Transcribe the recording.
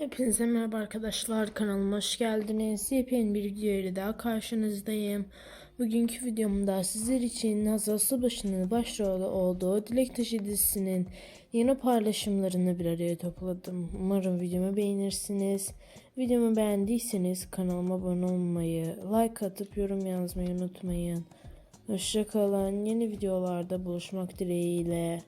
Hepinize merhaba arkadaşlar kanalıma hoş geldiniz. Yepyeni bir video ile daha karşınızdayım. Bugünkü videomda sizler için Hazal Subaşı'nın başrolü olduğu Dilek Taşı dizisinin yeni paylaşımlarını bir araya topladım. Umarım videomu beğenirsiniz. Videomu beğendiyseniz kanalıma abone olmayı, like atıp yorum yazmayı unutmayın. Hoşçakalın. Yeni videolarda buluşmak dileğiyle.